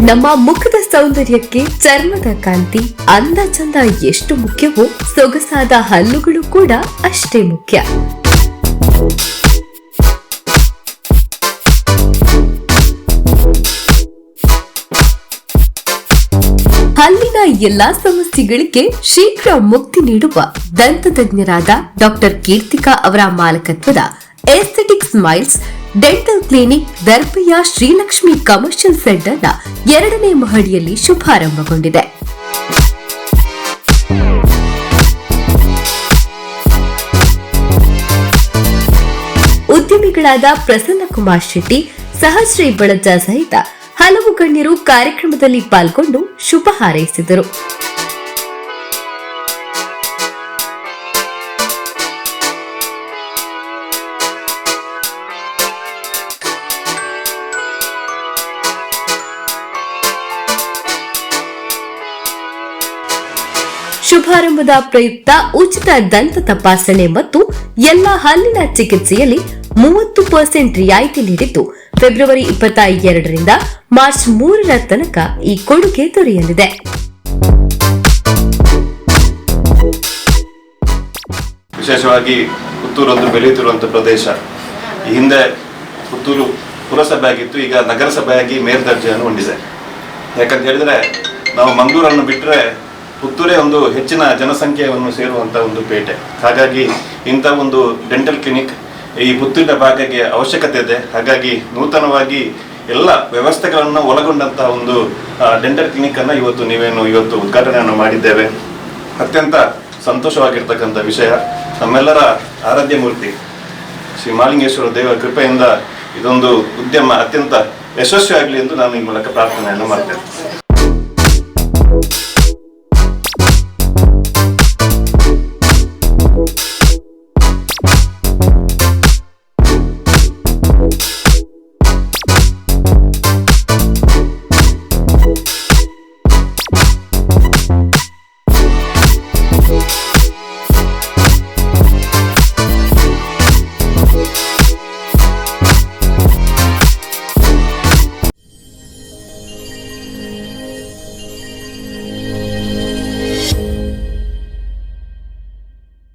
ನಮ್ಮ ಮುಖದ ಸೌಂದರ್ಯಕ್ಕೆ ಚರ್ಮದ ಕಾಂತಿ ಅಂದ ಚಂದ ಎಷ್ಟು ಮುಖ್ಯವೋ, ಸೊಗಸಾದ ಹಲ್ಲುಗಳು ಕೂಡ ಅಷ್ಟೇ ಮುಖ್ಯ. ಹಲ್ಲಿನ ಎಲ್ಲಾ ಸಮಸ್ಯೆಗಳಿಗೆ ಶೀಘ್ರ ಮುಕ್ತಿ ನೀಡುವ ದಂತತಜ್ಞರಾದ ಡಾಕ್ಟರ್ ಕೀರ್ತಿಕಾ ಅವರ ಮಾಲಕತ್ವದ ಎಸ್ಥೆಟಿಕ್ ಸ್ಮೈಲ್ಸ್ ಡೆಂಟಲ್ ಕ್ಲಿನಿಕ್ ದರ್ಬೆಯ ಶ್ರೀಲಕ್ಷ್ಮಿ ಕಮರ್ಷಿಯಲ್ ಸೆಂಟರ್ನ ಎರಡನೇ ಮಹಡಿಯಲ್ಲಿ ಶುಭಾರಂಭಗೊಂಡಿದೆ. ಉದ್ಯಮಿಗಳಾದ ಪ್ರಸನ್ನ ಕುಮಾರ್ ಶೆಟ್ಟಿ, ಸಹಶ್ರೀ ಬಳಜ ಸಹಿತ ಹಲವು ಗಣ್ಯರು ಕಾರ್ಯಕ್ರಮದಲ್ಲಿ ಪಾಲ್ಗೊಂಡು ಶುಭ ಹಾರೈಸಿದರು. ಶುಭಾರಂಭದ ಪ್ರಯುಕ್ತ ಉಚಿತ ದಂತ ತಪಾಸಣೆ ಮತ್ತು ಎಲ್ಲ ಹಲ್ಲಿನ ಚಿಕಿತ್ಸೆಯಲ್ಲಿ ಮೂವತ್ತು ಪರ್ಸೆಂಟ್ ರಿಯಾಯಿತಿ ನೀಡಿದ್ದು, ಫೆಬ್ರವರಿ ಇಪ್ಪತ್ತ ಎರಡರಿಂದ ಮಾರ್ಚ್ ಮೂರರ ತನಕ ಈ ಕೊಡುಗೆ ದೊರೆಯಲಿದೆ. ವಿಶೇಷವಾಗಿ ಪುತ್ತೂರು ಒಂದು ಬೆಳೆಯುತ್ತಿರುವಂಥ ಪ್ರದೇಶ. ಈ ಹಿಂದೆ ಪುತ್ತೂರು ಪುರಸಭೆ ಆಗಿತ್ತು, ಈಗ ನಗರಸಭೆಯಾಗಿ ಮೇಲ್ದರ್ಜೆಯನ್ನು ಹೊಂದಿದೆ. ಯಾಕಂತ ಹೇಳಿದ್ರೆ, ನಾವು ಮಂಗಳೂರನ್ನು ಬಿಟ್ಟರೆ ಪುತ್ತೂರೇ ಒಂದು ಹೆಚ್ಚಿನ ಜನಸಂಖ್ಯೆಯನ್ನು ಸೇರುವಂಥ ಒಂದು ಪೇಟೆ. ಹಾಗಾಗಿ ಇಂಥ ಒಂದು ಡೆಂಟಲ್ ಕ್ಲಿನಿಕ್ ಈ ಪುತ್ತೂರಿನ ಭಾಗಕ್ಕೆ ಅವಶ್ಯಕತೆ ಇದೆ. ಹಾಗಾಗಿ ನೂತನವಾಗಿ ಎಲ್ಲ ವ್ಯವಸ್ಥೆಗಳನ್ನು ಒಳಗೊಂಡಂತ ಒಂದು ಡೆಂಟಲ್ ಕ್ಲಿನಿಕ್ ಅನ್ನು ಇವತ್ತು ನೀವೇನು ಇವತ್ತು ಉದ್ಘಾಟನೆಯನ್ನು ಮಾಡಿದ್ದೇವೆ. ಅತ್ಯಂತ ಸಂತೋಷವಾಗಿರ್ತಕ್ಕಂಥ ವಿಷಯ. ನಮ್ಮೆಲ್ಲರ ಆರಾಧ್ಯ ಮೂರ್ತಿ ಶ್ರೀ ಮಾಲಿಂಗೇಶ್ವರ ದೇವರ ಕೃಪೆಯಿಂದ ಇದೊಂದು ಉದ್ಯಮ ಅತ್ಯಂತ ಯಶಸ್ವಿಯಾಗಲಿ ಎಂದು ನಾನು ಈ ಮೂಲಕ ಪ್ರಾರ್ಥನೆಯನ್ನು ಮಾಡ್ತೇನೆ.